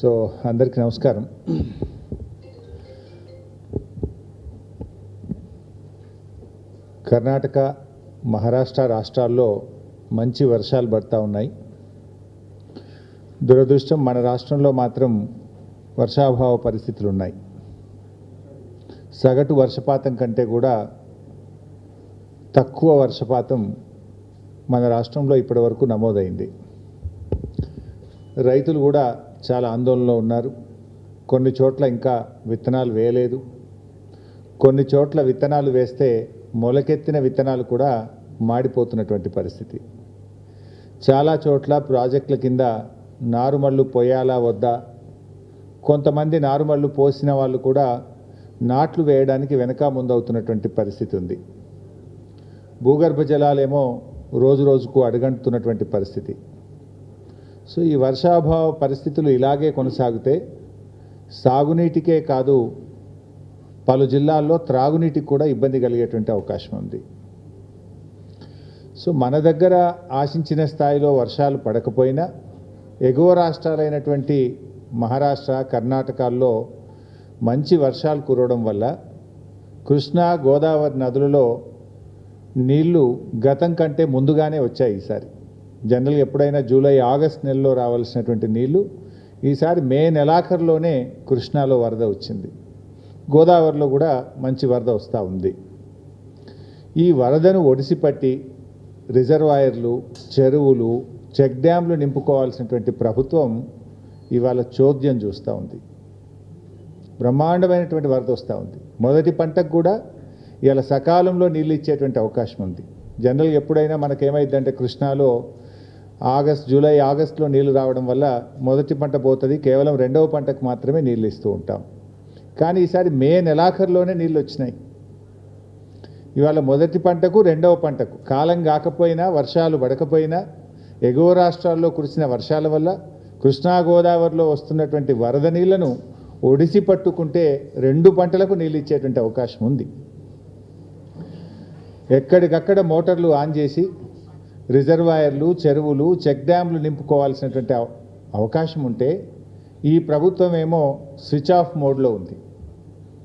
So అందరికీ నమస్కారం. కర్ణాటక మహారాష్ట్ర రాష్ట్రాల్లో మంచి వర్షాలు పడతా ఉన్నాయి. దురదృష్టం మన రాష్ట్రంలో మాత్రం వర్షాభావ పరిస్థితులు ఉన్నాయి సగటు వర్షపాతం కంటే కూడా తక్కువ వర్షపాతం మన రాష్ట్రంలో ఇప్పటివరకు నమోదైంది. రైతులు కూడా చాలా ఆందోళనలో ఉన్నారు. కొన్ని చోట్ల ఇంకా విత్తనాలు వేయలేదు. కొన్ని చోట్ల విత్తనాలు వేస్తే మొలకెత్తిన విత్తనాలు కూడా మాడిపోతున్నటువంటి పరిస్థితి. చాలా చోట్ల ప్రాజెక్టుల కింద నారుమళ్ళు పోయాలా వద్దా? కొంతమంది నారుమళ్ళు పోసిన వాళ్ళు కూడా నాట్లు వేయడానికి వెనక ముందవుతున్నటువంటి పరిస్థితి ఉంది. భూగర్భ జలాలేమో రోజు రోజుకు అడుగంటుతున్నటువంటి పరిస్థితి. సో ఈ వర్షాభావ పరిస్థితులు ఇలాగే కొనసాగితే సాగునీటికే కాదు పలు జిల్లాల్లో త్రాగునీటికి కూడా ఇబ్బంది కలిగేటువంటి అవకాశం ఉంది. సో మన దగ్గర ఆశించిన స్థాయిలో వర్షాలు పడకపోయినా ఎగువ రాష్ట్రాలైనటువంటి మహారాష్ట్ర కర్ణాటకల్లో మంచి వర్షాలు కురవడం వల్ల కృష్ణా గోదావరి నదులలో నీళ్ళు గతం కంటే ముందుగానే వచ్చాయి ఈసారి. జనరల్గా ఎప్పుడైనా జూలై ఆగస్ట్ నెలలో రావాల్సినటువంటి నీళ్ళు ఈసారి మే నెలాఖరులోనే కృష్ణాలో వరద వచ్చింది. గోదావరిలో కూడా మంచి వరద వస్తూ ఉంది. ఈ వరదను ఒడిసిపట్టి రిజర్వాయర్లు చెరువులు చెక్ డ్యాంలు నింపుకోవాల్సినటువంటి ప్రభుత్వం ఇవాళ చోద్యం చూస్తూ ఉంది. బ్రహ్మాండమైనటువంటి వరద వస్తూ ఉంది. మొదటి పంటకు కూడా ఇవాళ సకాలంలో నీళ్ళు ఇచ్చేటువంటి అవకాశం ఉంది. జనరల్గా ఎప్పుడైనా మనకేమైందంటే కృష్ణాలో ఆగస్ట్ జూలై ఆగస్టులో నీళ్ళు రావడం వల్ల మొదటి పంట పోతుంది. కేవలం రెండవ పంటకు మాత్రమే నీళ్ళు ఇస్తూ ఉంటాం. కానీ ఈసారి మే నెలాఖరులోనే నీళ్ళు వచ్చినాయి. ఇవాళ మొదటి పంటకు రెండవ పంటకు. కాలం కాకపోయినా వర్షాలు పడకపోయినా ఎగువ రాష్ట్రాల్లో కురిసిన వర్షాల వల్ల కృష్ణా గోదావరిలో వస్తున్నటువంటి వరద నీళ్ళను ఒడిసి పట్టుకుంటే రెండు పంటలకు నీళ్ళు ఇచ్చేటువంటి అవకాశం ఉంది. ఎక్కడికక్కడ మోటార్లు ఆన్ చేసి రిజర్వాయర్లు చెరువులు చెక్ డ్యాంలు నింపుకోవాల్సినటువంటి అవకాశం ఉంటే ఈ ప్రభుత్వం ఏమో స్విచ్ ఆఫ్ మోడ్లో ఉంది.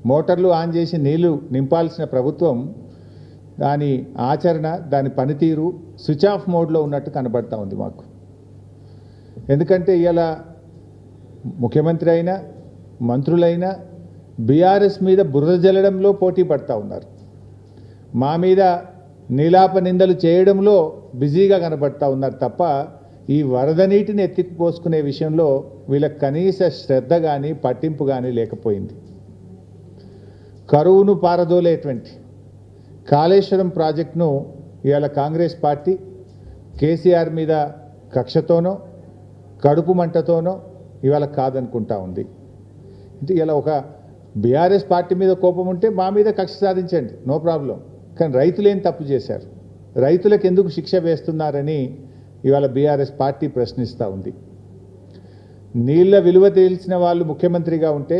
మోటార్లు ఆన్ చేసి నీళ్ళు నింపాల్సిన ప్రభుత్వం దాని ఆచరణ దాని పనితీరు స్విచ్ ఆఫ్ మోడ్లో ఉన్నట్టు కనబడతా ఉంది మాకు. ఎందుకంటే ఇలా ముఖ్యమంత్రి అయినా మంత్రులైనా బీఆర్ఎస్ మీద బురద జల్లడంలో పోటీ పడతా ఉన్నారు. మా మీద నీలాప నిందలు చేయడంలో బిజీగా కనబడతా ఉన్నారు తప్ప ఈ వరద నీటిని ఎత్తిపోసుకునే విషయంలో వీళ్ళకి కనీస శ్రద్ధ కానీ పట్టింపు కానీ లేకపోయింది. కరువును పారదోలేటువంటి కాళేశ్వరం ప్రాజెక్టును ఇవాళ కాంగ్రెస్ పార్టీ కేసీఆర్ మీద కక్షతోనో కడుపు మంటతోనో ఇవాళ కాదనుకుంటా ఉంది. అంటే ఇలా ఒక బీఆర్ఎస్ పార్టీ మీద కోపం ఉంటే మా మీద కక్ష సాధించండి. No problem. కానీ రైతులేం తప్పు చేశారు? రైతులకు ఎందుకు శిక్ష వేస్తున్నారని ఇవాళ బీఆర్ఎస్ పార్టీ ప్రశ్నిస్తూ ఉంది. నీళ్ళ విలువ తెలిసిన వాళ్ళు ముఖ్యమంత్రిగా ఉంటే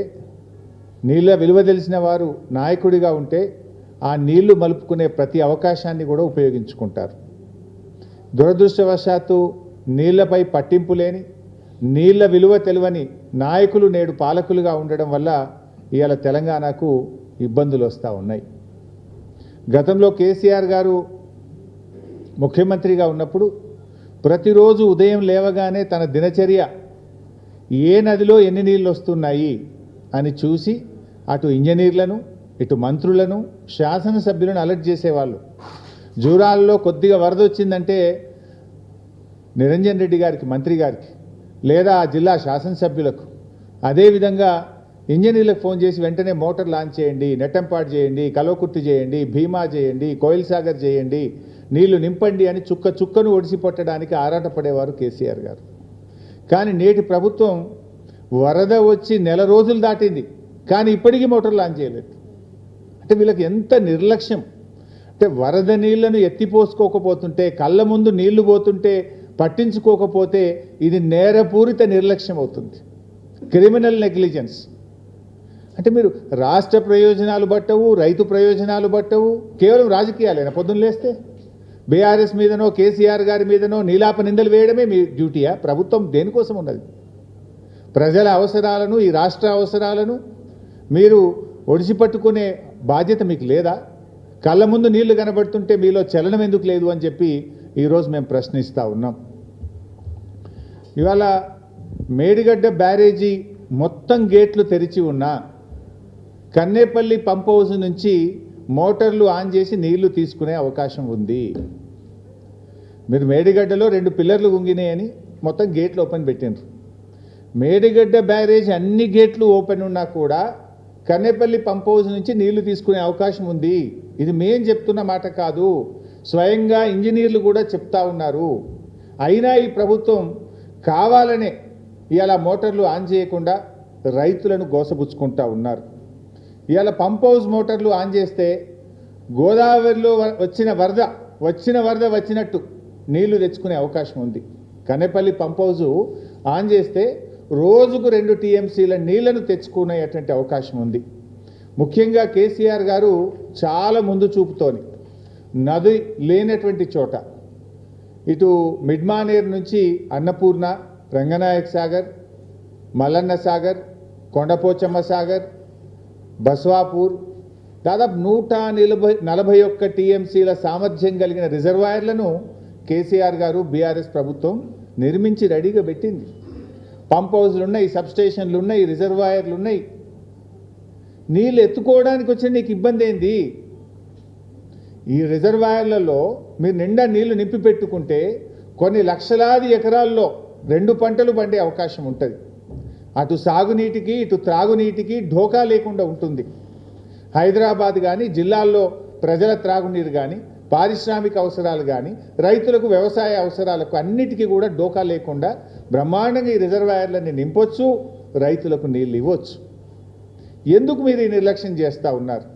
నీళ్ళ విలువ తెలిసిన వారు నాయకుడిగా ఉంటే ఆ నీళ్ళు మలుపుకునే ప్రతి అవకాశాన్ని కూడా ఉపయోగించుకుంటారు. దురదృష్టవశాత్తు నీళ్ళపై పట్టింపు లేని నీళ్ళ విలువ తెలివని నాయకులు నేడు పాలకులుగా ఉండడం వల్ల ఇవాళ తెలంగాణకు ఇబ్బందులు వస్తూ ఉన్నాయి. గతంలో కేసీఆర్ గారు ముఖ్యమంత్రిగా ఉన్నప్పుడు ప్రతిరోజు ఉదయం లేవగానే తన దినచర్య ఏ నదిలో ఎన్ని నీళ్ళు వస్తున్నాయి అని చూసి అటు ఇంజనీర్లను ఇటు మంత్రులను శాసనసభ్యులను అలర్ట్ చేసేవాళ్ళు. జూరాల్లో కొద్దిగా వరద వచ్చిందంటే నిరంజన్ రెడ్డి గారికి మంత్రి గారికి లేదా ఆ జిల్లా శాసనసభ్యులకు. అదేవిధంగా ఇంజనీర్లకు ఫోన్ చేసి వెంటనే మోటార్ లాంచ్ చేయండి నెట్టంపాటు చేయండి కలవకుర్తి చేయండి భీమా చేయండి కోయిల్ సాగర్ చేయండి నీళ్ళు నింపండి అని చుక్క చుక్కను ఒడిసిపట్టడానికి ఆరాటపడేవారు కేసీఆర్ గారు. కానీ నేటి ప్రభుత్వం వరద వచ్చి నెల రోజులు దాటింది కానీ ఇప్పటికీ మోటార్ లాంచ్ చేయలేదు. అంటే వీళ్ళకి ఎంత నిర్లక్ష్యం? అంటే వరద నీళ్ళను ఎత్తిపోసుకోకపోతుంటే కళ్ళ ముందు నీళ్ళు పోతుంటే పట్టించుకోకపోతే ఇది నేరపూరిత నిర్లక్ష్యం అవుతుంది. Criminal negligence. అంటే మీరు రాష్ట్ర ప్రయోజనాలు బట్టవు రైతు ప్రయోజనాలు బట్టవు కేవలం రాజకీయాలేనా పొద్దున్న లేస్తే బీఆర్ఎస్ మీదనో కేసీఆర్ గారి మీదనో నీలాప నిందలు వేయడమే మీ డ్యూటీయా? ప్రభుత్వం దేనికోసం ఉన్నది? ప్రజల అవసరాలను ఈ రాష్ట్ర అవసరాలను మీరు ఒడిచిపట్టుకునే బాధ్యత మీకు లేదా? కళ్ళ ముందు నీళ్ళు కనబడుతుంటే మీలో చలనం ఎందుకు లేదు అని చెప్పి ఈరోజు మేము ప్రశ్నిస్తూ ఉన్నాం. ఇవాళ మేడిగడ్డ బ్యారేజీ మొత్తం గేట్లు తెరిచి ఉన్నా కన్నేపల్లి పంప్ హౌస్ నుంచి మోటార్లు ఆన్ చేసి నీళ్ళు తీసుకునే అవకాశం ఉంది. మీరు మేడిగడ్డలో రెండు పిల్లర్లు గుంగినాయని మొత్తం గేట్లు ఓపెన్ పెట్టినారు మేడిగడ్డ బ్యారేజ్ అన్ని గేట్లు ఓపెన్ ఉన్నా కూడా కన్నేపల్లి పంప్ హౌస్ నుంచి నీళ్ళు తీసుకునే అవకాశం ఉంది. ఇది మేం చెప్తున్న మాట కాదు. స్వయంగా ఇంజనీర్లు కూడా చెప్తా ఉన్నారు. అయినా ఈ ప్రభుత్వం కావాలనే ఇలా మోటార్లు ఆన్ చేయకుండా రైతులను గోసపుచ్చుకుంటా ఉన్నారు. ఇవాళ పంప్ హౌస్ మోటార్లు ఆన్ చేస్తే గోదావరిలో వ- వచ్చిన వరద వచ్చిన వరద వచ్చినట్టు నీళ్ళు తెచ్చుకునే అవకాశం ఉంది. కనేపల్లి పంప్ హౌస్ ఆన్ చేస్తే రోజుకు రెండు టీఎంసీల నీళ్ళను తెచ్చుకునేటువంటి అవకాశం ఉంది. ముఖ్యంగా కేసీఆర్ గారు చాలా ముందు చూపుతోని నది లేనటువంటి చోట ఇటు మిడ్మానేర్ నుంచి అన్నపూర్ణ రంగనాయక్ సాగర్ మల్లన్న సాగర్ కొండపోచమ్మ సాగర్ బస్వాపూర్ దాదాపు నూట నలభై నలభై ఒక్క టీఎంసీల సామర్థ్యం కలిగిన రిజర్వాయర్లను కేసీఆర్ గారు బీఆర్ఎస్ ప్రభుత్వం నిర్మించి రెడీగా పెట్టింది. పంప్ హౌస్లు ఉన్నాయి సబ్స్టేషన్లు ఉన్నాయి రిజర్వాయర్లు ఉన్నాయి నీళ్ళు ఎత్తుకోవడానికి వచ్చిన నీకు ఇబ్బంది ఏంది? ఈ రిజర్వాయర్లలో మీరు నిండా నీళ్ళు నింపి పెట్టుకుంటే కొన్ని లక్షలాది ఎకరాల్లో రెండు పంటలు పండే అవకాశం ఉంటుంది. అటు సాగునీటికి ఇటు త్రాగునీటికి ఢోకా లేకుండా ఉంటుంది. హైదరాబాద్ కానీ జిల్లాల్లో ప్రజల త్రాగునీరు కానీ పారిశ్రామిక అవసరాలు కానీ రైతులకు వ్యవసాయ అవసరాలకు అన్నిటికీ కూడా డోకా లేకుండా బ్రహ్మాండంగా ఈ రిజర్వాయర్లని నింపొచ్చు రైతులకు నీళ్ళు ఇవ్వచ్చు. ఎందుకు మీరు ఈ నిర్లక్ష్యం చేస్తూ ఉన్నారు?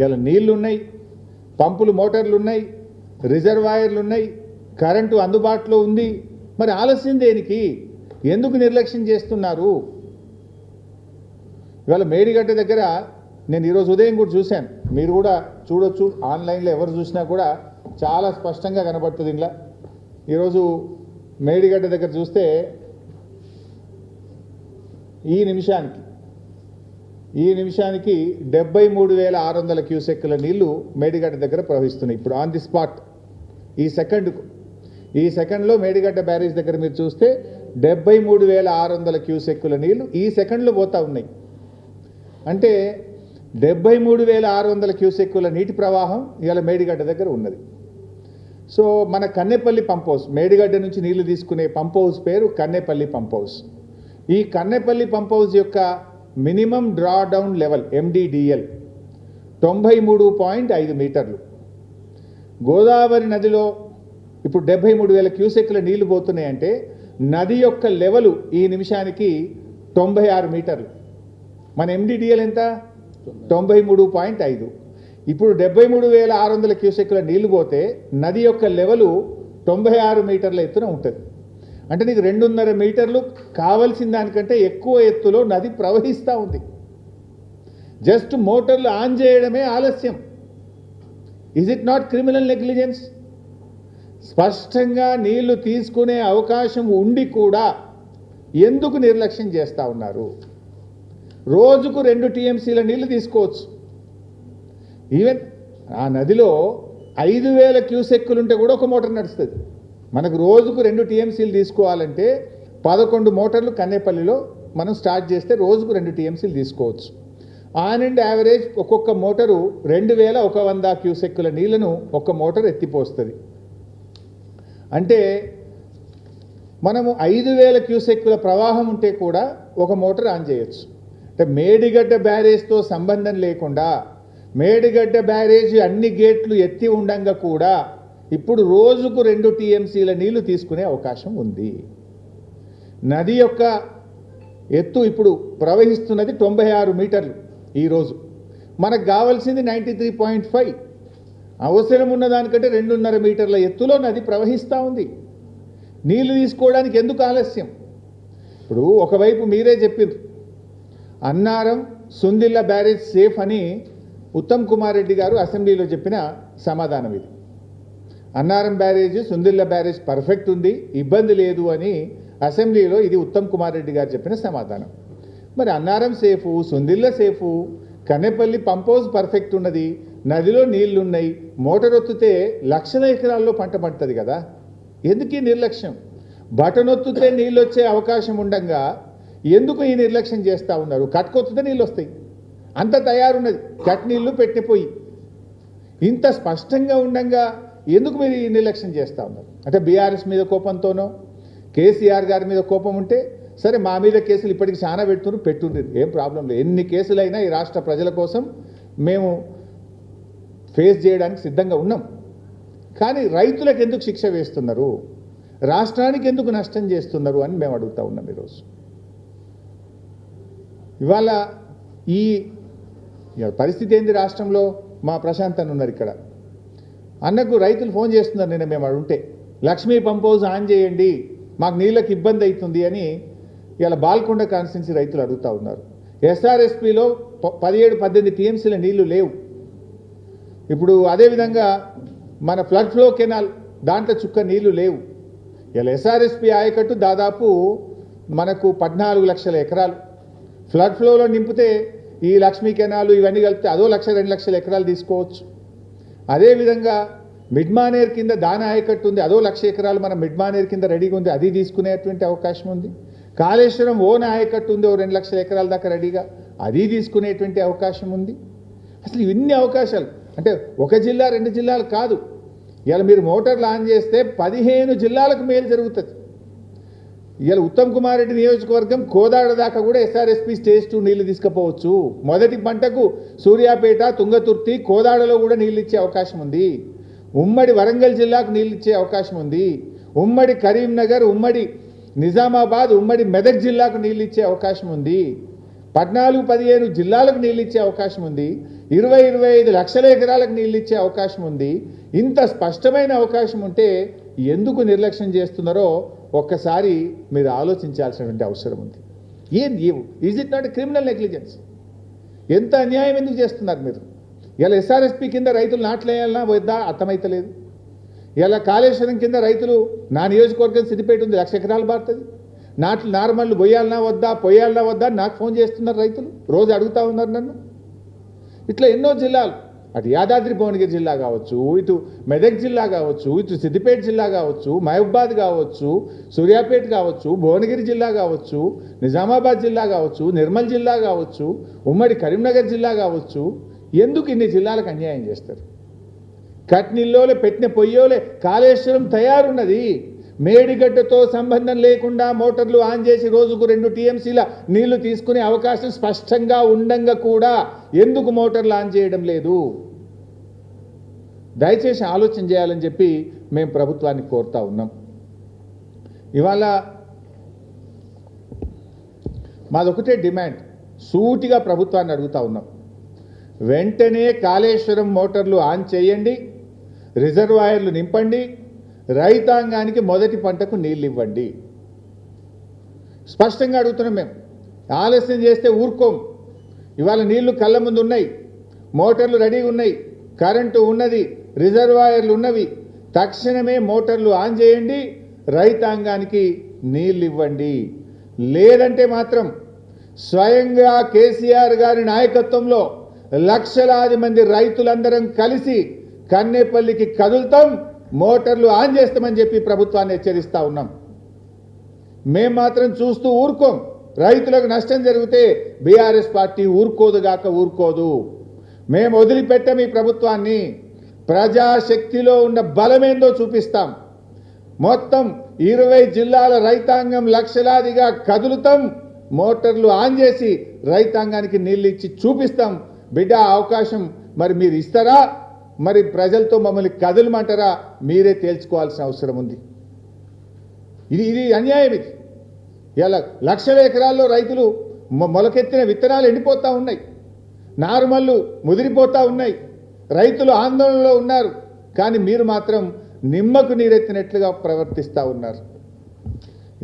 ఇలా నీళ్ళున్నాయి పంపులు మోటార్లున్నాయి రిజర్వాయర్లు ఉన్నాయి కరెంటు అందుబాటులో ఉంది. మరి ఆలస్యం దేనికి? ఎందుకు నిర్లక్ష్యం చేస్తున్నారు? ఇవాళ మేడిగడ్డ దగ్గర నేను ఈరోజు ఉదయం కూడా చూశాను. మీరు కూడా చూడొచ్చు. ఆన్లైన్లో ఎవరు చూసినా కూడా చాలా స్పష్టంగా కనబడుతుంది ఇలా ఈరోజు మేడిగడ్డ దగ్గర చూస్తే ఈ నిమిషానికి ఈ నిమిషానికి డెబ్బై మూడు వేల ఆరు వందల క్యూసెక్కుల నీళ్ళు మేడిగడ్డ దగ్గర ప్రవహిస్తున్నాయి. ఇప్పుడు ఆన్ ది స్పాట్ ఈ సెకండ్కు ఈ సెకండ్లో మేడిగడ్డ బ్యారేజ్ దగ్గర మీరు చూస్తే డెబ్బై మూడు వేల ఆరు వందల క్యూసెక్కుల నీళ్ళు ఈ సెకండ్లు పోతూ ఉన్నాయి. అంటే డెబ్బై మూడు వేల ఆరు వందల క్యూసెక్కుల నీటి ప్రవాహం ఇవాళ మేడిగడ్డ దగ్గర ఉన్నది. సో మన కన్నెపల్లి పంప్ హౌస్ మేడిగడ్డ నుంచి నీళ్ళు తీసుకునే పంప్ హౌస్ పేరు కన్నెపల్లి పంప్ హౌస్. ఈ కన్నెపల్లి పంప్ హౌస్ యొక్క minimum draw down level MDDL తొంభై మూడు పాయింట్ ఐదు మీటర్లు. గోదావరి నదిలో ఇప్పుడు డెబ్బై మూడు వేల క్యూసెక్ల నీళ్ళు పోతున్నాయంటే నది యొక్క లెవెలు ఈ నిమిషానికి తొంభై ఆరు మీటర్లు. మన ఎండిడిఎల్ ఎంత? తొంభై మూడు పాయింట్ ఐదు. ఇప్పుడు డెబ్బై మూడు వేల ఆరు వందల క్యూసెక్ల నీళ్ళు పోతే నది యొక్క లెవెలు తొంభై ఆరు మీటర్ల ఎత్తున ఉంటుంది. అంటే నీకు రెండున్నర మీటర్లు కావలసిన దానికంటే ఎక్కువ ఎత్తులో నది ప్రవహిస్తూ ఉంది. జస్ట్ మోటార్లు ఆన్ చేయడమే ఆలస్యం. Is it not criminal negligence స్పష్టంగా నీళ్ళు తీసుకునే అవకాశం ఉండి కూడా ఎందుకు నిర్లక్ష్యం చేస్తూ ఉన్నారు? రోజుకు రెండు టీఎంసీల నీళ్ళు తీసుకోవచ్చు. ఈవెన్ ఆ నదిలో ఐదు వేల క్యూసెక్కులుంటే కూడా ఒక మోటార్ నడుస్తుంది. మనకు రోజుకు రెండు టీఎంసీలు తీసుకోవాలంటే పదకొండు మోటార్లు కన్నేపల్లిలో మనం స్టార్ట్ చేస్తే రోజుకు రెండు టీఎంసీలు తీసుకోవచ్చు. ఆన్ అండ్ యావరేజ్ ఒక్కొక్క మోటారు రెండు వేల ఒక వంద క్యూసెక్కుల నీళ్ళను ఒక మోటార్ ఎత్తిపోస్తుంది. అంటే మనము ఐదు వేల క్యూసెక్కుల ప్రవాహం ఉంటే కూడా ఒక మోటార్ ఆన్ చేయొచ్చు. అంటే మేడిగడ్డ బ్యారేజ్తో సంబంధం లేకుండా మేడిగడ్డ బ్యారేజ్ అన్ని గేట్లు ఎత్తి ఉండంగా కూడా ఇప్పుడు రోజుకు రెండు టీఎంసీల నీళ్ళు తీసుకునే అవకాశం ఉంది. నది యొక్క ఎత్తు ఇప్పుడు ప్రవహిస్తున్నది తొంభై ఆరు మీటర్లు ఈరోజు మనకు కావాల్సింది నైంటీ త్రీ పాయింట్ ఫైవ్. అవసరం ఉన్న దానికంటే రెండున్నర మీటర్ల ఎత్తులో నది ప్రవహిస్తూ ఉంది. నీళ్ళు తీసుకోవడానికి ఎందుకు ఆలస్యం? ఇప్పుడు ఒకవైపు మీరే చెప్పిండ్రు. అన్నారం సుందిల్ల బ్యారేజ్ సేఫ్ అని ఉత్తమ్ కుమార్ రెడ్డి గారు అసెంబ్లీలో చెప్పిన సమాధానం ఇది. Annaram barrage Sundilla barrage perfect ఉంది ఇబ్బంది లేదు అని అసెంబ్లీలో ఇది ఉత్తమ్ కుమార్ రెడ్డి గారు చెప్పిన సమాధానం. మరి Annaram safe Sundilla safe Kannepalli pump house perfect ఉన్నది నదిలో నీళ్ళున్నాయి. మోటరొత్తితే మోటార్ ఒత్తితే లక్షల ఎకరాల్లో పంట పండుతుంది కదా. ఎందుకు ఈ నిర్లక్ష్యం? బటనొత్తితే నీళ్ళు వచ్చే అవకాశం ఉండగా ఎందుకు ఈ నిర్లక్ష్యం చేస్తూ ఉన్నారు? కట్టుకొత్తితే నీళ్ళు వస్తాయి అంత తయారున్నది. కట్నీళ్ళు పెట్టిపోయి ఇంత స్పష్టంగా ఉండంగా ఎందుకు మీరు ఈ నిర్లక్ష్యం చేస్తూ ఉన్నారు? అంటే బీఆర్ఎస్ మీద కోపంతోనో కేసీఆర్ గారి మీద కోపం ఉంటే సరే మా మీద కేసులు ఇప్పటికి చాలా పెడుతున్నారు పెట్టుండ్రు. ఏం ప్రాబ్లం లేదు. ఎన్ని కేసులైనా ఈ రాష్ట్ర ప్రజల కోసం మేము ఫేస్ చేయడానికి సిద్ధంగా ఉన్నాం. కానీ రైతులకు ఎందుకు శిక్ష వేస్తున్నారు? రాష్ట్రానికి ఎందుకు నష్టం చేస్తున్నారు అని మేము అడుగుతా ఉన్నాం ఈరోజు. ఇవాళ ఈ పరిస్థితి ఏంది రాష్ట్రంలో? మా ప్రశాంత్ అన్న ఉన్నారు ఇక్కడ. అన్నకు రైతులు ఫోన్ చేస్తున్నారు నిన్న మేము అడుంటే లక్ష్మీ పంప్ హౌస్ ఆన్ చేయండి మాకు నీళ్ళకి ఇబ్బంది అవుతుంది అని ఇలా బాల్కొండ కాన్స్టిట్యున్సీ రైతులు అడుగుతా ఉన్నారు. ఎస్ఆర్ఎస్పిలో పదిహేడు పద్దెనిమిది టీఎంసీల నీళ్ళు లేవు. ఇప్పుడు అదేవిధంగా మన ఫ్లడ్ ఫ్లో కెనాల్ దాంట్లో చుక్క నీళ్ళు లేవు. ఇలా ఎస్ఆర్ఎస్పి ఆయకట్టు దాదాపు మనకు పద్నాలుగు లక్షల ఎకరాలు. ఫ్లడ్ ఫ్లోలో నింపితే ఈ లక్ష్మీ కెనాలు ఇవన్నీ కలిపితే అదో లక్ష రెండు లక్షల ఎకరాలు తీసుకోవచ్చు. అదేవిధంగా మిడ్మానేర్ కింద దాన ఆయకట్టు ఉంది అదో లక్ష ఎకరాలు మన మిడ్మానేర్ కింద రెడీగా ఉంది అది తీసుకునేటువంటి అవకాశం ఉంది. కాళేశ్వరం ఓన్ ఆయకట్టు ఉంది ఓ రెండు లక్షల ఎకరాల దాకా రెడీగా అది తీసుకునేటువంటి అవకాశం ఉంది. అసలు ఇన్ని అవకాశాలు అంటే ఒక జిల్లా రెండు జిల్లాలు కాదు. ఇలా మీరు మోటార్లు ఆన్ చేస్తే పదిహేను జిల్లాలకు మేలు జరుగుతుంది. ఇలా ఉత్తమ్ కుమార్ రెడ్డి నియోజకవర్గం కోదాడ దాకా కూడా ఎస్ఆర్ఎస్పి స్టేజ్ టూ నీళ్ళు తీసుకుపోవచ్చు. మొదటి పంటకు సూర్యాపేట తుంగతుర్తి కోదాడలో కూడా నీళ్ళు ఇచ్చే అవకాశం ఉంది. ఉమ్మడి వరంగల్ జిల్లాకు నీళ్ళు ఇచ్చే అవకాశం ఉంది. ఉమ్మడి కరీంనగర్ ఉమ్మడి నిజామాబాద్ ఉమ్మడి మెదక్ జిల్లాకు నీళ్ళు ఇచ్చే అవకాశం ఉంది. పద్నాలుగు పదిహేను జిల్లాలకు నీళ్ళు ఇచ్చే అవకాశం ఉంది. ఇరవై ఇరవై ఐదు లక్షల ఎకరాలకు నీళ్ళు ఇచ్చే అవకాశం ఉంది. ఇంత స్పష్టమైన అవకాశం ఉంటే ఎందుకు నిర్లక్ష్యం చేస్తున్నారో ఒక్కసారి మీరు ఆలోచించాల్సినటువంటి అవసరం ఉంది. ఏంది is it not criminal negligence ఎంత అన్యాయం ఎందుకు చేస్తున్నారు మీరు? ఇలా ఎస్ఆర్ఎస్పి కింద రైతులు నాట్లేయాలన్నా వద్దా? అర్థమైతలేదు. ఇలా కాళేశ్వరం కింద రైతులు నా నియోజకవర్గం సిద్దిపేట ఉంది లక్ష ఎకరాలు బారుతుంది నాట్లు నార్మల్ పోయాలన్నా వద్దా పొయ్యాలన్నా వద్దా నాకు ఫోన్ చేస్తున్నారు రైతులు. రోజు అడుగుతా ఉన్నారు నన్ను. ఇట్లా ఎన్నో జిల్లాలు అటు యాదాద్రి భువనగిరి జిల్లా కావచ్చు ఇటు మెదక్ జిల్లా కావచ్చు ఇటు సిద్దిపేట జిల్లా కావచ్చు మహబూబాద్ కావచ్చు సూర్యాపేట కావచ్చు భువనగిరి జిల్లా కావచ్చు నిజామాబాద్ జిల్లా కావచ్చు నిర్మల్ జిల్లా కావచ్చు ఉమ్మడి కరీంనగర్ జిల్లా కావచ్చు. ఎందుకు ఇన్ని జిల్లాలకు అన్యాయం చేస్తారు? కట్నిల్లోలే పెట్టిన పొయ్యోలే కాళేశ్వరం తయారున్నది. మేడిగడ్డతో సంబంధం లేకుండా మోటార్లు ఆన్ చేసి రోజుకు రెండు టీఎంసీల నీళ్ళు తీసుకునే అవకాశం స్పష్టంగా ఉండంగా కూడా ఎందుకు మోటార్లు ఆన్ చేయడం లేదు? దయచేసి ఆలోచన చేయాలని చెప్పి మేము ప్రభుత్వాన్ని కోరుతా ఉన్నాం. ఇవాళ మాదొకటే డిమాండ్ సూటిగా ప్రభుత్వాన్ని అడుగుతా ఉన్నాం. వెంటనే కాళేశ్వరం మోటార్లు ఆన్ చేయండి రిజర్వాయర్లు నింపండి రైతాంగానికి మొదటి పంటకు నీళ్ళు ఇవ్వండి స్పష్టంగా అడుగుతున్నాం మేము. ఆలస్యం చేస్తే ఊరుకోం. ఇవాళ నీళ్ళు కళ్ళ ముందు ఉన్నాయి. మోటార్లు రెడీగా ఉన్నాయి. కరెంటు ఉన్నది. రిజర్వాయర్లు ఉన్నవి. తక్షణమే మోటార్లు ఆన్ చేయండి. రైతాంగానికి నీళ్ళు ఇవ్వండి లేదంటే మాత్రం స్వయంగా కేసీఆర్ గారి నాయకత్వంలో లక్షలాది మంది రైతులందరం కలిసి కన్నేపల్లికి కదులుతాం. మోటార్లు ఆన్ చేస్తామని చెప్పి ప్రభుత్వాన్ని హెచ్చరిస్తూ ఉన్నాం. మేం మాత్రం చూస్తూ ఊరుకోం. రైతులకు నష్టం జరిగితే బీఆర్ఎస్ పార్టీ ఊరుకోదుగాక ఊరుకోదు. మేము వదిలిపెట్టాం ఈ ప్రభుత్వాన్ని. ప్రజాశక్తిలో ఉన్న బలమేందో చూపిస్తాం. మొత్తం ఇరవై జిల్లాల రైతాంగం లక్షలాదిగా కదులుతాం. మోటార్లు ఆన్ చేసి రైతాంగానికి నీళ్ళు ఇచ్చి చూపిస్తాం. బిడ్డ అవకాశం మరి మీరు ఇస్తారా? మరి ప్రజలతో మమ్మల్ని కదలమంటారా? మీరే తేల్చుకోవాల్సిన అవసరం ఉంది. ఇది ఇది అన్యాయం ఇది. ఇలా లక్షల ఎకరాల్లో రైతులు మొలకెత్తిన విత్తనాలు ఎండిపోతూ ఉన్నాయి. నారుమల్లు ముదిరిపోతూ ఉన్నాయి. రైతులు ఆందోళనలో ఉన్నారు. కానీ మీరు మాత్రం నిమ్మకు నీరెత్తినట్లుగా ప్రవర్తిస్తూ ఉన్నారు.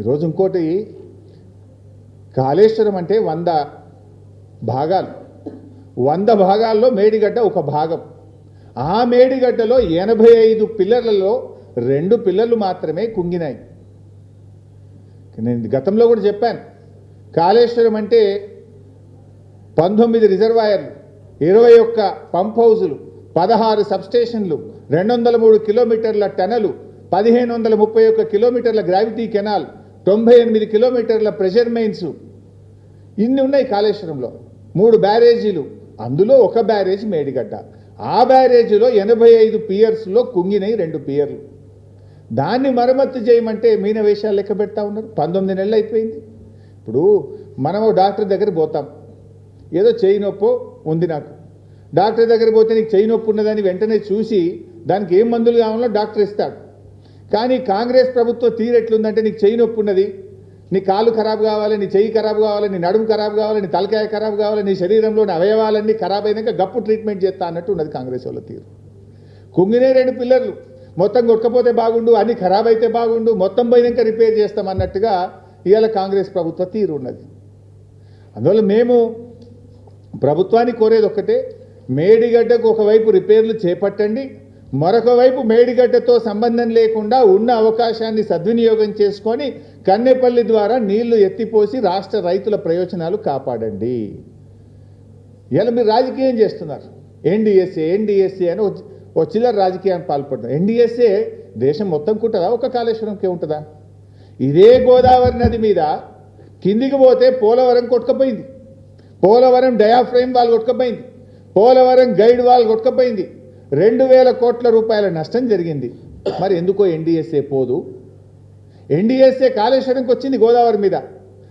ఈరోజు ఇంకోటి కాళేశ్వరం అంటే వంద భాగాలు. వంద భాగాల్లో మేడిగడ్డ ఒక భాగం. ఆ మేడిగడ్డలో ఎనభై ఐదు పిల్లర్లలో రెండు పిల్లర్లు మాత్రమే కుంగినాయి. నేను గతంలో కూడా చెప్పాను కాళేశ్వరం అంటే పంతొమ్మిది రిజర్వాయర్లు ఇరవై ఒక్క పంప్ హౌజులు పదహారు సబ్స్టేషన్లు రెండు వందల మూడు కిలోమీటర్ల టనలు పదిహేను వందల ముప్పై ఒక్క కిలోమీటర్ల గ్రావిటీ కెనాల్ తొంభై ఎనిమిది కిలోమీటర్ల ప్రెషర్ మెయిన్స్. ఇన్ని ఉన్నాయి కాళేశ్వరంలో. మూడు బ్యారేజీలు అందులో ఒక బ్యారేజ్ మేడిగడ్డ. ఆ బ్యారేజీలో ఎనభై ఐదు పియర్స్లో కుంగినాయి రెండు పియర్లు. దాన్ని మరమ్మత్తు చేయమంటే మీన వేషాలు లెక్క పెడతా ఉన్నారు. పంతొమ్మిది నెలలు అయిపోయింది. ఇప్పుడు మనము డాక్టర్ దగ్గర పోతాం. ఏదో చేయి నొప్పో ఉంది నాకు. డాక్టర్ దగ్గర పోతే నీకు చేయి నొప్పి ఉన్నదని వెంటనే చూసి దానికి ఏం మందులు కావాలో డాక్టర్ ఇస్తాడు. కానీ కాంగ్రెస్ ప్రభుత్వం తీరెట్లుందంటే నీకు చేయి నొప్పి ఉన్నది. నీ కాలు ఖరాబ్ కావాలి నీ చెయ్యి ఖరాబ్ కావాలి నీ నడుము ఖరాబ్ కావాలి నీ తలకాయ ఖరాబ్ కావాలి నీ శరీరంలోని అవయవాలన్నీ ఖరాబ్ అయినాక గప్పు ట్రీట్మెంట్ చేస్తా అన్నట్టు ఉన్నది కాంగ్రెస్ వాళ్ళ తీరు. కుంగినే రెండు పిల్లర్లు మొత్తం కొట్టకపోతే బాగుండు అన్ని ఖరాబ్ అయితే బాగుండు మొత్తం పోయినాక రిపేర్ చేస్తాం అన్నట్టుగా ఇవాళ కాంగ్రెస్ ప్రభుత్వ తీరు ఉన్నది. అందువల్ల మేము ప్రభుత్వాన్ని కోరేది ఒక్కటే మేడిగడ్డకు ఒకవైపు రిపేర్లు చేపట్టండి మరొక వైపు మేడిగడ్డతో సంబంధం లేకుండా ఉన్న అవకాశాన్ని సద్వినియోగం చేసుకొని కన్నెపల్లి ద్వారా నీళ్ళు ఎత్తిపోసి రాష్ట్ర రైతుల ప్రయోజనాలు కాపాడండి. ఇలా మీరు రాజకీయం చేస్తున్నారు. ఎన్డీఎస్ఏ ఎన్డీఎస్ఏ అని ఒక- ఓ చిల్లర రాజకీయాన్ని పాల్పడుతున్నారు ఎన్డీఎస్ఏ దేశం మొత్తం కుట్టదా? ఒక కాళేశ్వరంకే ఉంటుందా? ఇదే గోదావరి నది మీద కిందికి పోతే పోలవరం కొట్టుకపోయింది. పోలవరం డయాఫ్రేమ్ వాళ్ళు కొట్టుకపోయింది. పోలవరం గైడ్ వాళ్ళు కొట్టుకపోయింది. రెండు వేల కోట్ల రూపాయల నష్టం జరిగింది. మరి ఎందుకో ఎన్డీఎస్ఏ పోదు? ఎన్డీఎస్ఏ కాళేశ్వరంకి వచ్చింది గోదావరి మీద.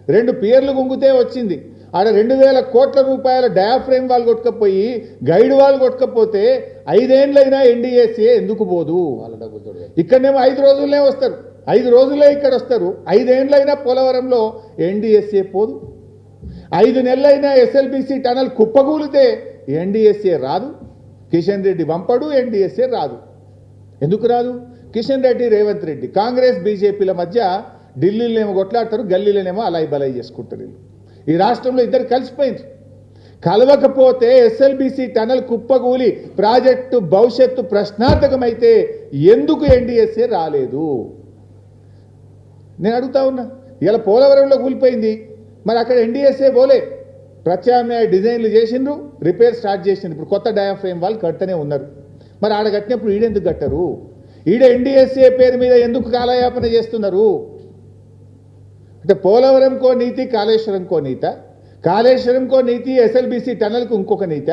రెండు పియర్లు గుంగితే వచ్చింది. ఆడ రెండు వేల కోట్ల రూపాయల డయాఫ్రేమ్ వాల్ కొట్టుకపోయి గైడ్ వాల్ కొట్టుకపోతే ఐదేండ్లైనా ఎన్డీఎస్ఏ ఎందుకు పోదు? వాళ్ళ డబ్బులతో ఇక్కడనేమో ఐదు రోజులనే వస్తారు. ఐదు రోజులే ఇక్కడ వస్తారు. ఐదేండ్లైనా పోలవరంలో ఎన్డీఎస్ఏ పోదు. ఐదు నెలలైనా ఎస్ఎల్బిసి టనల్ కుప్పగూలితే ఎన్డీఎస్ఏ రాదు. కిషన్ రెడ్డి పంపడు ఎన్డీఎస్ఏ రాదు. ఎందుకు రాదు? కిషన్ రెడ్డి రేవంత్ రెడ్డి కాంగ్రెస్ బీజేపీల మధ్య ఢిల్లీలోనేమో కొట్లాడతారు గల్లీలోనేమో అలాయి బలాయి చేసుకుంటారు వీళ్ళు. ఈ రాష్ట్రంలో ఇద్దరు కలిసిపోయింది కలవకపోతే ఎస్ఎల్బిసి టనల్ కుప్పగూలి ప్రాజెక్టు భవిష్యత్తు ప్రశ్నార్థకమైతే ఎందుకు ఎన్డీఎస్ఏ రాలేదు? నేను అడుగుతా ఉన్నా. ఇలా పోలవరంలో కూలిపోయింది. మరి అక్కడ ఎన్డీఎస్ఏ పోలే. ప్రత్యామ్నాయ డిజైన్లు చేసిండ్రు రిపేర్ స్టార్ట్ చేసిండ్రు. ఇప్పుడు కొత్త డయాఫ్రేమ్ వాళ్ళు కడతనే ఉన్నారు. మరి ఆడ కట్టినప్పుడు ఈడెందుకు కట్టరు? ఈడ ఎన్డీఎస్ఏ పేరు మీద ఎందుకు కాలయాపన చేస్తున్నారు? అంటే పోలవరంకో నీతి కాళేశ్వరంకో నీత. కాళేశ్వరంకో నీతి ఎస్ఎల్బిసి టనల్కు ఇంకొక నీత.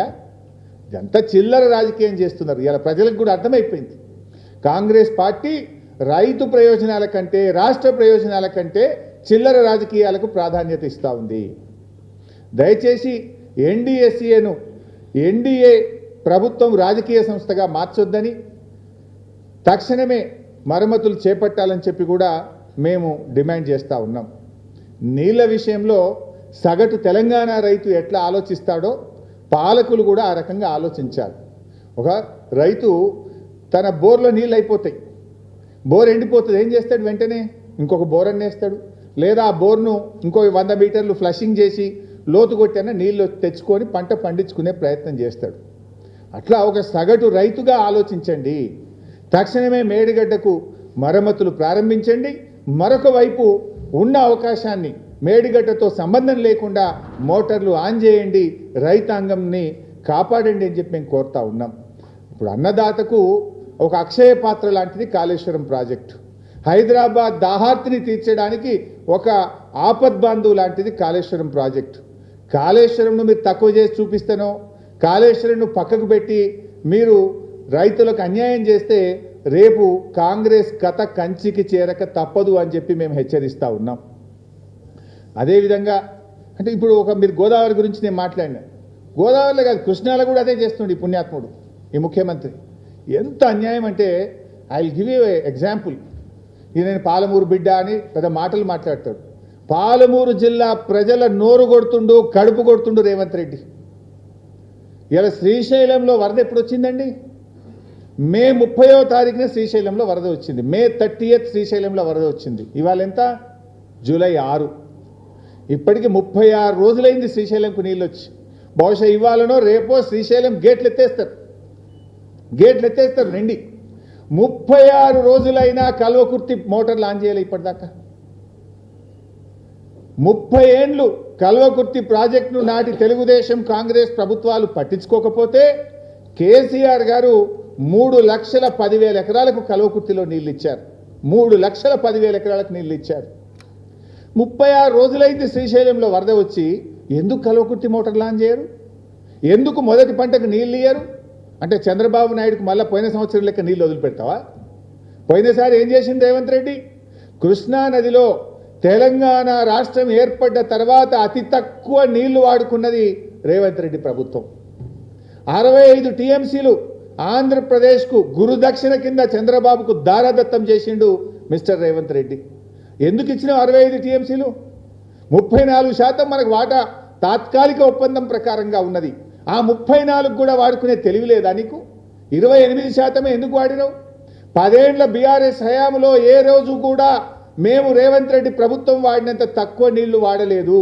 ఇదంతా చిల్లర రాజకీయం చేస్తున్నారు. ఇలా ప్రజలకు కూడా అర్థమైపోయింది. కాంగ్రెస్ పార్టీ రైతు ప్రయోజనాల కంటే రాష్ట్ర ప్రయోజనాల కంటే చిల్లర రాజకీయాలకు ప్రాధాన్యత ఇస్తూ ఉంది. దయచేసి ఎన్డీఎస్ఏను ఎన్డీఏ ప్రభుత్వం రాజకీయ సంస్థగా మార్చొద్దని తక్షణమే మరమ్మతులు చేపట్టాలని చెప్పి కూడా మేము డిమాండ్ చేస్తూ ఉన్నాం. నీళ్ళ విషయంలో సగటు తెలంగాణ రైతు ఎట్లా ఆలోచిస్తాడో పాలకులు కూడా ఆ రకంగా ఆలోచించాలి. ఒక రైతు తన బోర్లో నీళ్ళు అయిపోతాయి బోర్ ఎండిపోతుంది. ఏం చేస్తాడు వెంటనే? ఇంకొక బోర్ అన్నేస్తాడు. లేదా ఆ బోర్ను ఇంకో వంద మీటర్లు ఫ్లషింగ్ చేసి లోతు కొట్టైనా నీళ్ళు తెచ్చుకొని పంట పండించుకునే ప్రయత్నం చేస్తాడు. అట్లా ఒక సగటు రైతుగా ఆలోచించండి. తక్షణమే మేడిగడ్డకు మరమ్మతులు ప్రారంభించండి. మరొక వైపు ఉన్న అవకాశాన్ని మేడిగడ్డతో సంబంధం లేకుండా మోటార్లు ఆన్ చేయండి. రైతాంగంని కాపాడండి అని చెప్పి మేము కోరుతా ఉన్నాం. ఇప్పుడు అన్నదాతకు ఒక అక్షయ పాత్ర లాంటిది కాళేశ్వరం ప్రాజెక్టు. హైదరాబాద్ దాహార్తిని తీర్చడానికి ఒక ఆపద్బాంధు లాంటిది కాళేశ్వరం ప్రాజెక్టు. కాళేశ్వరంను మీరు తక్కువ చేసి చూపిస్తానో కాళేశ్వరంను పక్కకు పెట్టి మీరు రైతులకు అన్యాయం చేస్తే రేపు కాంగ్రెస్ కథ కంచికి చేరక తప్పదు అని చెప్పి మేము హెచ్చరిస్తూ ఉన్నాం. అదేవిధంగా అంటే ఇప్పుడు ఒక మీరు గోదావరి గురించి నేను మాట్లాడినా. గోదావరిలో కాదు కృష్ణాలో కూడా అదే చేస్తుండే ఈ పుణ్యాత్ముడు ఈ ముఖ్యమంత్రి. ఎంత అన్యాయం అంటే I will give you example ఇది నేను పాలమూరు బిడ్డ అని పెద్ద మాటలు మాట్లాడతాడు. పాలమూరు జిల్లా ప్రజల నోరు కొడుతుండు కడుపు కొడుతుండు రేవంత్ రెడ్డి. ఇలా శ్రీశైలంలో వరద ఎప్పుడు వచ్చిందండి మే ముప్పయో తారీఖున శ్రీశైలంలో వరద వచ్చింది. మే థర్టీయత్ శ్రీశైలంలో వరద వచ్చింది. ఇవాళ ఎంత? జూలై ఆరు. ఇప్పటికి ముప్పై ఆరు రోజులైంది శ్రీశైలంకు నీళ్ళు వచ్చి బహుశా ఇవాళనో రేపో శ్రీశైలం గేట్లు ఎత్తేస్తారు గేట్లు ఎత్తేస్తారు రండి. ముప్పై ఆరు రోజులైనా కల్వకుర్తి మోటార్ లాంచ్ చేయాలి ఇప్పటిదాకా. ముప్పై ఏండ్లు కల్వకుర్తి ప్రాజెక్టును నాటి తెలుగుదేశం కాంగ్రెస్ ప్రభుత్వాలు పట్టించుకోకపోతే కేసీఆర్ గారు మూడు లక్షల పదివేల ఎకరాలకు కల్వకుర్తిలో నీళ్ళు ఇచ్చారు మూడు లక్షల పదివేల ఎకరాలకు నీళ్ళు ఇచ్చారు ముప్పై ఆరు రోజులైంది శ్రీశైలంలో వరద వచ్చి ఎందుకు కల్వకుర్తి మోటార్ లాంచ్ చేయరు? ఎందుకు మొదటి పంటకు నీళ్ళు ఇయ్యరు? అంటే చంద్రబాబు నాయుడుకు మళ్ళీ పోయిన సంవత్సరం లెక్క నీళ్ళు వదిలిపెడతావా? పోయినసారి ఏం చేసింది రేవంత్ రెడ్డి? కృష్ణా నదిలో తెలంగాణ రాష్ట్రం ఏర్పడ్డ తర్వాత అతి తక్కువ నీళ్ళు వాడుకున్నది రేవంత్ రెడ్డి ప్రభుత్వం. అరవై ఐదు టీఎంసీలు ఆంధ్రప్రదేశ్కు గురుదక్షిణ కింద చంద్రబాబుకు దారదత్తం చేసిండు మిస్టర్ రేవంత్ రెడ్డి. ఎందుకు ఇచ్చిన అరవై ఐదు టీఎంసీలు? ముప్పై నాలుగు శాతం మనకు వాటా తాత్కాలిక ఒప్పందం ప్రకారంగా ఉన్నది. ఆ ముప్పై నాలుగు కూడా వాడుకునే తెలివి లేదా నీకు? ఇరవై ఎనిమిది శాతమే ఎందుకు వాడినావు? పదేండ్ల బీఆర్ఎస్ హయాంలో ఏ రోజు కూడా మేము రేవంత్ రెడ్డి ప్రభుత్వం వాడినంత తక్కువ నీళ్ళు వాడలేదు.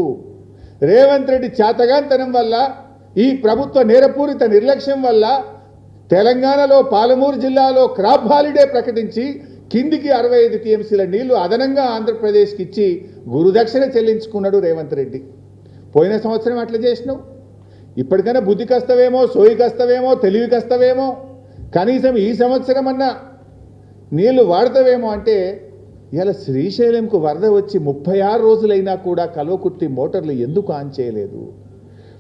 రేవంత్ రెడ్డి చేతగాంతనం వల్ల ఈ ప్రభుత్వ నేరపూరిత నిర్లక్ష్యం వల్ల తెలంగాణలో పాలమూరు జిల్లాలో క్రాప్ హాలిడే ప్రకటించి కిందికి అరవై ఐదు టీఎంసీల నీళ్ళు అదనంగా ఆంధ్రప్రదేశ్కి ఇచ్చి గురుదక్షిణ చెల్లించుకున్నాడు రేవంత్ రెడ్డి. పోయిన సంవత్సరం అట్లా చేసినావు. ఇప్పటికైనా బుద్ధి కస్తవేమో సోయి కస్తవేమో తెలివి కస్తవేమో కనీసం ఈ సంవత్సరం అన్నా నీళ్ళు వాడతావేమో అంటే ఇలా శ్రీశైలంకు వరద వచ్చి ముప్పై ఆరు రోజులైనా కూడా కల్వకుర్తి మోటార్లు ఎందుకు ఆన్ చేయలేదు?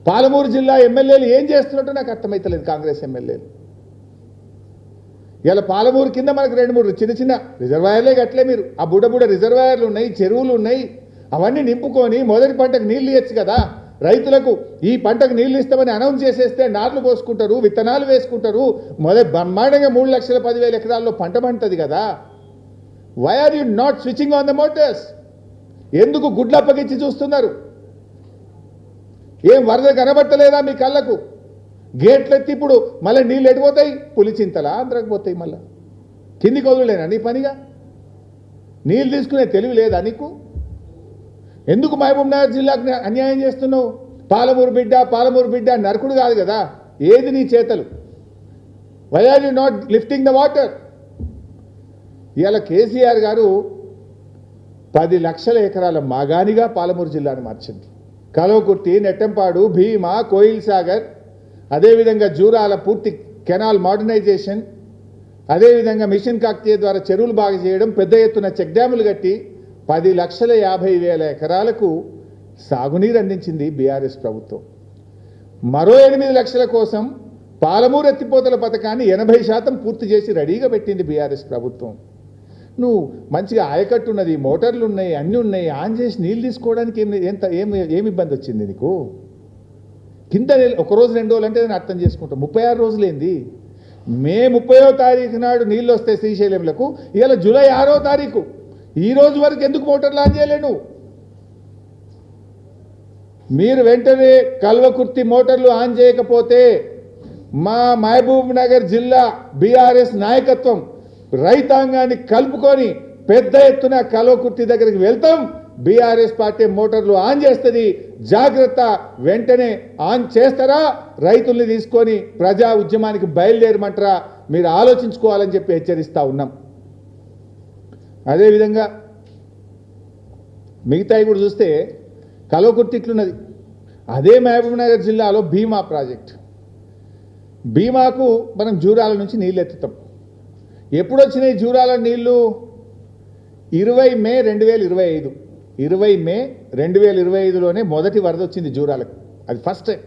పాలమూరు జిల్లా ఎమ్మెల్యేలు ఏం చేస్తున్నట్టు నాకు అర్థమైతలేదు కాంగ్రెస్ ఎమ్మెల్యేలు. ఇలా పాలమూరు కింద మనకు రెండు మూడు చిన్న చిన్న రిజర్వాయర్లే కట్టలే మీరు. ఆ బుడబుడ రిజర్వాయర్లు ఉన్నాయి చెరువులు ఉన్నాయి. అవన్నీ నింపుకొని మొదటి పంటకు నీళ్ళు ఇవ్వచ్చు కదా. రైతులకు ఈ పంటకు నీళ్ళు ఇస్తామని అనౌన్స్ చేసేస్తే నాట్లు పోసుకుంటారు విత్తనాలు వేసుకుంటారు. మొదటి బ్రహ్మాండంగా మూడు లక్షల పదివేల ఎకరాల్లో పంట పంటది కదా. Why are you not switching on the motors ఎందుకు గుడ్లు అప్పగించి చూస్తున్నారు? ఏం వరద కనబట్టలేదా మీ కళ్ళకు? గేట్లు ఎత్తి ఇప్పుడు మళ్ళీ నీళ్ళు ఎడిపోతాయి పులిచింతలా ఆంధ్రకు పోతాయి మళ్ళీ. కిందికి వదిలేనా నీ పనిగా? నీళ్ళు తీసుకునే తెలివి లేదా నీకు? ఎందుకు మహబూబ్ నగర్ జిల్లాకు అన్యాయం చేస్తున్నావు? పాలమూరు బిడ్డ పాలమూరు బిడ్డ నరకుడు కాదు కదా. ఏది నీ చేతలు? Why are you not lifting the water ఇవాళ కేసీఆర్ గారు పది లక్షల ఎకరాల మాగానిగా పాలమూరు జిల్లాను మార్చింది. కలవకుర్తి నెట్టంపాడు భీమా కోయిల్ సాగర్ అదేవిధంగా జూరాల పూర్తి కెనాల్ మోడర్నైజేషన్ అదేవిధంగా మిషన్ కాకతీయ ద్వారా చెరువులు బాగా చేయడం పెద్ద ఎత్తున చెక్ డ్యాములు కట్టి పది లక్షల యాభై వేల ఎకరాలకు సాగునీరు అందించింది బీఆర్ఎస్ ప్రభుత్వం. మరో ఎనిమిది లక్షల కోసం పాలమూరు ఎత్తిపోతల పథకాన్ని ఎనభై శాతం పూర్తి చేసి రెడీగా పెట్టింది బీఆర్ఎస్ ప్రభుత్వం. నువ్వు మంచిగా ఆయకట్టు ఉన్నది మోటార్లు ఉన్నాయి అన్నీ ఉన్నాయి ఆన్ చేసి నీళ్ళు తీసుకోవడానికి ఏమి ఎంత ఏమి ఏమి ఇబ్బంది వచ్చింది నీకు? కింద ఒక రోజు రెండు రోజులు అంటే నేను అర్థం చేసుకుంటాం. ముప్పై ఆరు రోజులేంది? మే ముప్పయో తారీఖు నాడు నీళ్ళు వస్తాయి శ్రీశైలంలకు ఇవాళ జూలై ఆరో తారీఖు. ఈ రోజు వరకు ఎందుకు మోటార్లు ఆన్ చేయలే మీరు వెంటనే కల్వకుర్తి మోటార్లు ఆన్ చేయకపోతే మా మహబూబ్ నగర్ జిల్లా బీఆర్ఎస్ నాయకత్వం రైతాంగాన్ని కలుపుకొని పెద్ద ఎత్తున కలవకుర్తి దగ్గరికి వెళ్తాం. బీఆర్ఎస్ పార్టీ మోటార్లు ఆన్ చేస్తుంది. జాగ్రత్త వెంటనే ఆన్ చేస్తారా? రైతుల్ని తీసుకొని ప్రజా ఉద్యమానికి బయలుదేరమంటారా? మీరు ఆలోచించుకోవాలని చెప్పి హెచ్చరిస్తూ ఉన్నాం. అదేవిధంగా మిగతాయి కూడా చూస్తే కలవకుర్తి ఇట్లున్నది. అదే మహబూబ్నగర్ జిల్లాలో భీమా ప్రాజెక్ట్. భీమాకు మనం జూరాల నుంచి నీళ్ళు ఎత్తుతాం ఎప్పుడు వచ్చినాయి జూరాల నీళ్ళు ఇరవై మే రెండు వేల ఇరవై ఐదు. ఇరవై మే రెండు వేల ఇరవై ఐదులోనే మొదటి వరద వచ్చింది జూరాలకు. అది ఫస్ట్ టైం.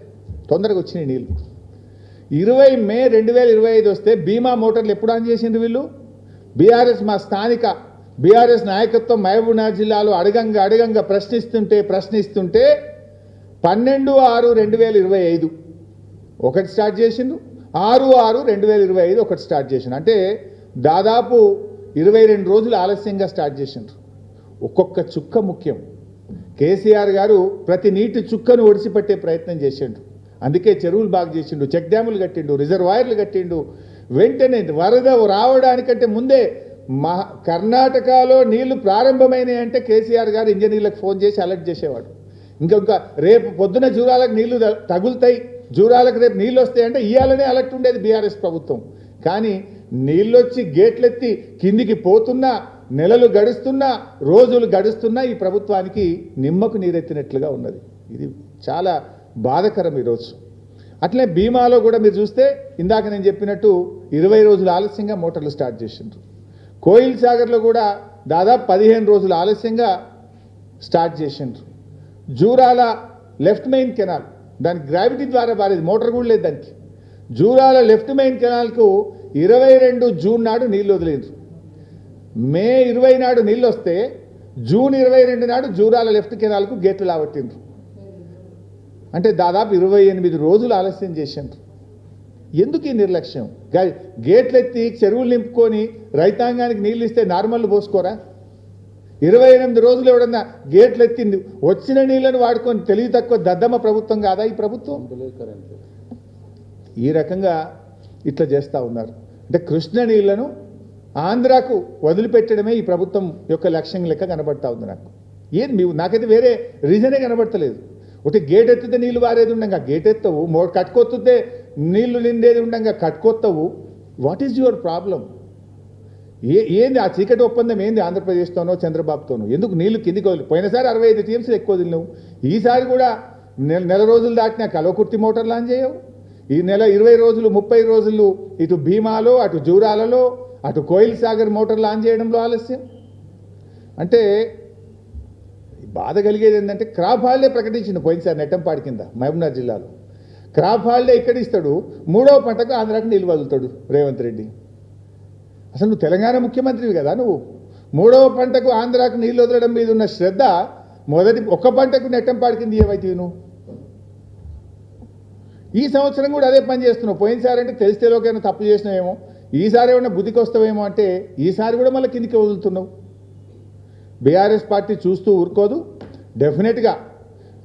తొందరగా వచ్చినాయి నీళ్ళు. ఇరవై మే రెండు వేల ఇరవై ఐదు వస్తే బీమా మోటార్లు ఎప్పుడు ఆన్ చేసిండ్రు వీళ్ళు? బీఆర్ఎస్ మా స్థానిక బీఆర్ఎస్ నాయకత్వం మహబూబ్నగర్ జిల్లాలో అడగంగా అడగంగా ప్రశ్నిస్తుంటే ప్రశ్నిస్తుంటే పన్నెండు ఆరు రెండు వేల ఇరవై ఐదు. ఒకటి స్టార్ట్ చేసిండు ఆరు ఆరు రెండు వేల ఇరవై ఐదు ఒకటి స్టార్ట్ చేసిండు అంటే దాదాపు ఇరవై రెండు రోజులు ఆలస్యంగా స్టార్ట్ చేసిండ్రు. ఒక్కొక్క చుక్క ముఖ్యం. కేసీఆర్ గారు ప్రతి నీటి చుక్కను ఒడిసిపట్టే ప్రయత్నం చేసిండు అందుకే చెరువులు బాగు చేసిండు చెక్ డ్యాములు కట్టిండు రిజర్వాయర్లు కట్టిండు. వెంటనే వరద రావడానికంటే ముందే మహా కర్ణాటకలో నీళ్ళు ప్రారంభమైనాయి అంటే కేసీఆర్ గారు ఇంజనీర్లకు ఫోన్ చేసి అలర్ట్ చేసేవాడు. ఇంకొక రేపు పొద్దున జూరాలకు నీళ్ళు తగులుతాయి. జూరాలకు రేపు నీళ్ళు వస్తాయంటే ఇయ్యాలనే అలర్ట్ ఉండేది బీఆర్ఎస్ ప్రభుత్వం. కానీ నీళ్ళొచ్చి గేట్లెత్తి కిందికి పోతున్నా నెలలు గడుస్తున్నా రోజులు గడుస్తున్నా ఈ ప్రభుత్వానికి నిమ్మకు నీరెత్తినట్లుగా ఉన్నది. ఇది చాలా బాధకరం ఈరోజు. అట్లే బీమాలో కూడా మీరు చూస్తే ఇందాక నేను చెప్పినట్టు ఇరవై రోజులు ఆలస్యంగా మోటార్లు స్టార్ట్ చేసిండ్రు. కోయిల్ సాగర్లో కూడా దాదాపు పదిహేను రోజులు ఆలస్యంగా స్టార్ట్ చేసిండ్రు. జూరాల లెఫ్ట్ మెయిన్ కెనాల్ దానికి గ్రావిటీ ద్వారా పారేది మోటార్ కూడా లేదు దానికి. జూరాల లెఫ్ట్ మెయిన్ కెనాల్కు ఇరవై రెండు జూన్ నాడు నీళ్ళు వదిలేరు మే ఇరవై నాడు నీళ్ళు వస్తే జూన్ ఇరవై రెండు నాడు జూరాల లెఫ్ట్ కెనాల్కు గేట్లు లావట్టిండ్రు. అంటే దాదాపు ఇరవై ఎనిమిది రోజులు ఆలస్యం చేసిండ్రు. ఎందుకు ఈ నిర్లక్ష్యం? గా- గేట్లు ఎత్తి చెరువులు నింపుకొని రైతాంగానికి నీళ్ళు ఇస్తే నార్మల్ పోసుకోరా? ఇరవై ఎనిమిది రోజులు ఎవడన్నా గేట్లు ఎత్తింది వచ్చిన నీళ్ళను వాడుకొని తెలివి తక్కువ దద్దమ్మ ప్రభుత్వం కాదా ఈ ప్రభుత్వం? ఈ రకంగా ఇట్లా చేస్తూ ఉన్నారు. అంటే కృష్ణ నీళ్ళను ఆంధ్రాకు వదిలిపెట్టడమే ఈ ప్రభుత్వం యొక్క లక్ష్యం లెక్క కనబడతా ఉంది నాకు. ఏం మీ నాకైతే వేరే రీజనే కనబడతలేదు. ఒకటి గేట్ ఎత్తితే నీళ్ళు వారేది ఉండగా గేట్ ఎత్తవు మో కట్టుకొత్తుతే నీళ్ళు నిండేది ఉండగా కట్టుకొత్తవు వాట్ ఈజ్ యువర్ ప్రాబ్లం ఏ ఏంది ఆ చీకటి ఒప్పందం ఏంది ఆంధ్రప్రదేశ్తోనో చంద్రబాబుతోనో? ఎందుకు నీళ్ళు కిందికి వదిలి పోయినసారి అరవై ఐదు టీఎంసీలు ఎక్కువ వదిలినావు. ఈసారి కూడా నెల నెల రోజులు దాటినా కలవకుర్తి మోటార్ లాంచ్ చేయవు. ఈ నెల ఇరవై రోజులు ముప్పై రోజులు ఇటు భీమాలో అటు జూరాలలో అటు కోయిల్ సాగర్ మోటార్ లాంచ్ చేయడంలో ఆలస్యం. అంటే బాధ కలిగేది ఏంటంటే క్రాప్ హాలిడే ప్రకటించింది పోయినసారి నెట్టంపాడి కింద మహబూబ్నగర్ జిల్లాలో. క్రాప్ హాలిడే ఇక్కడ ఇస్తాడు? మూడవ పంటకు ఆంధ్రాకు నిల్వ వదులుతాడు రేవంత్ రెడ్డి. అసలు నువ్వు తెలంగాణ ముఖ్యమంత్రివి కదా నువ్వు. మూడవ పంటకు ఆంధ్రాకు నీళ్ళు వదలడం మీద ఉన్న శ్రద్ధ మొదటి ఒక్క పంటకు నెట్టంపాడి కింద ఏవైతే నువ్వు? ఈ సంవత్సరం కూడా అదే పని చేస్తున్నావు. పోయినసారి అంటే తెలిసి తెలియకైనా తప్పు చేసినావేమో. ఈసారి ఏమైనా బుద్ధికి వస్తావేమో అంటే ఈసారి కూడా మళ్ళీ కిందికి వదులుతున్నావు. బీఆర్ఎస్ పార్టీ చూస్తూ ఊరుకోదు. డెఫినెట్గా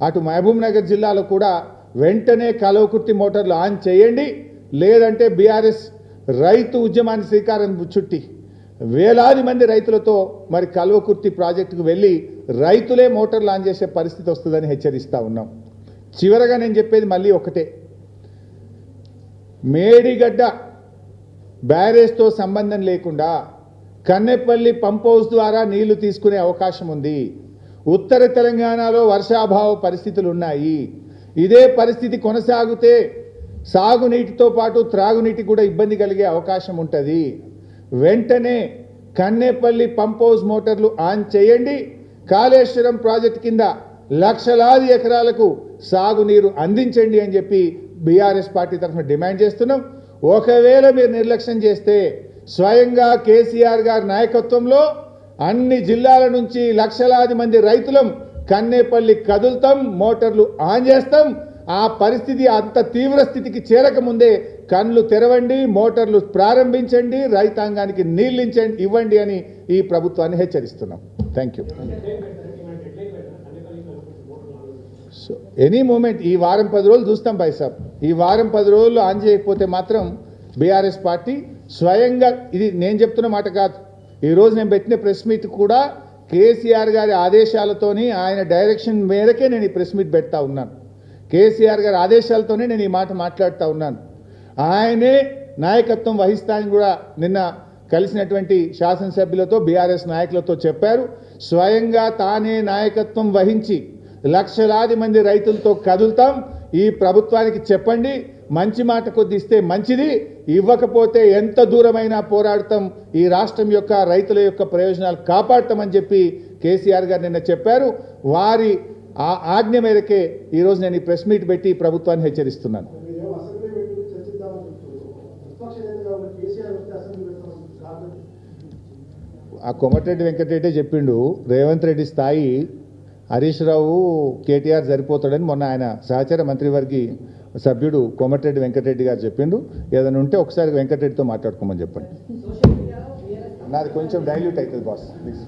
అటు మహబూబ్ నగర్ జిల్లాలో కూడా వెంటనే కలవకుర్తి మోటార్లు ఆన్ చేయండి. లేదంటే బీఆర్ఎస్ రైతు ఉద్యమాన్ని శ్రీకారం చుట్టి వేలాది మంది రైతులతో మరి కల్వకుర్తి ప్రాజెక్టుకు వెళ్ళి రైతులే మోటార్లు ఆన్ చేసే పరిస్థితి వస్తుందని హెచ్చరిస్తూ ఉన్నాం. చివరగా నేను చెప్పేది మళ్ళీ ఒకటే. మేడిగడ్డ బ్యారేజ్తో సంబంధం లేకుండా కన్నెపల్లి పంప్ హౌస్ ద్వారా నీళ్ళు తీసుకునే అవకాశం ఉంది. ఉత్తర తెలంగాణలో వర్షాభావ పరిస్థితులు ఉన్నాయి ఇదే పరిస్థితి కొనసాగితే సాగునీటితో పాటు త్రాగునీటి కూడా ఇబ్బంది కలిగే అవకాశం ఉంటుంది. వెంటనే కన్నేపల్లి పంప్ హౌస్ మోటార్లు ఆన్ చేయండి. కాళేశ్వరం ప్రాజెక్ట్ కింద లక్షలాది ఎకరాలకు సాగునీరు అందించండి అని చెప్పి బీఆర్ఎస్ పార్టీ తరఫున డిమాండ్ చేస్తున్నాం. ఒకవేళ మీరు నిర్లక్ష్యం చేస్తే స్వయంగా కేసీఆర్ గారి నాయకత్వంలో అన్ని జిల్లాల నుంచి లక్షలాది మంది రైతులం కన్నేపల్లి కదులుతాం మోటార్లు ఆన్ చేస్తాం. ఆ పరిస్థితి అంత తీవ్ర స్థితికి చేరకముందే కళ్ళు తెరవండి మోటార్లు ప్రారంభించండి రైతాంగానికి నీళ్ళించండి ఇవ్వండి అని ఈ ప్రభుత్వాన్ని హెచ్చరిస్తున్నాం. Thank you so any moment ఈ వారం పది రోజులు చూస్తాం భాయ్ ఈ వారం పది రోజులు ఆన్ చేయకపోతే మాత్రం బీఆర్ఎస్ పార్టీ స్వయంగా ఇది నేను చెప్తున్న మాట కాదు. ఈరోజు నేను పెట్టిన ప్రెస్ మీట్ కూడా కేసీఆర్ గారి ఆదేశాలతోని ఆయన డైరెక్షన్ మేరకే నేను ఈ ప్రెస్ మీట్ పెడతా ఉన్నాను. కేసీఆర్ గారి ఆదేశాలతోనే నేను ఈ మాట మాట్లాడుతూ ఉన్నాను. ఆయనే నాయకత్వం వహిస్తానని కూడా నిన్న కలిసినటువంటి శాసనసభ్యులతో బీఆర్ఎస్ నాయకులతో చెప్పారు. స్వయంగా తానే నాయకత్వం వహించి లక్షలాది మంది రైతులతో కదులుతాం. ఈ ప్రభుత్వానికి చెప్పండి. మంచి మాట కొద్ది ఇస్తే మంచిది. ఇవ్వకపోతే ఎంత దూరమైనా పోరాడతాం. ఈ రాష్ట్రం యొక్క రైతుల యొక్క ప్రయోజనాలు కాపాడతామని చెప్పి కేసీఆర్ గారు నిన్న చెప్పారు. వారి ఆ ఆజ్ఞ మేరకే ఈరోజు నేను ఈ ప్రెస్ మీట్ పెట్టి ప్రభుత్వాన్ని హెచ్చరిస్తున్నాను. ఆ కొమటిరెడ్డి వెంకటరెడ్డి చెప్పిండు. రేవంత్ రెడ్డి స్థాయి హరీష్ రావు కేటీఆర్ సరిపోతాడని మొన్న ఆయన సహచర మంత్రివర్గి సభ్యుడు కోమటిరెడ్డి వెంకటరెడ్డి గారు చెప్పిండు. ఏదైనా ఉంటే ఒకసారి వెంకటరెడ్డితో మాట్లాడుకోమని చెప్పండి. నాది కొంచెం డైల్యూట్ అవుతుంది బాస్ ప్లీజ్.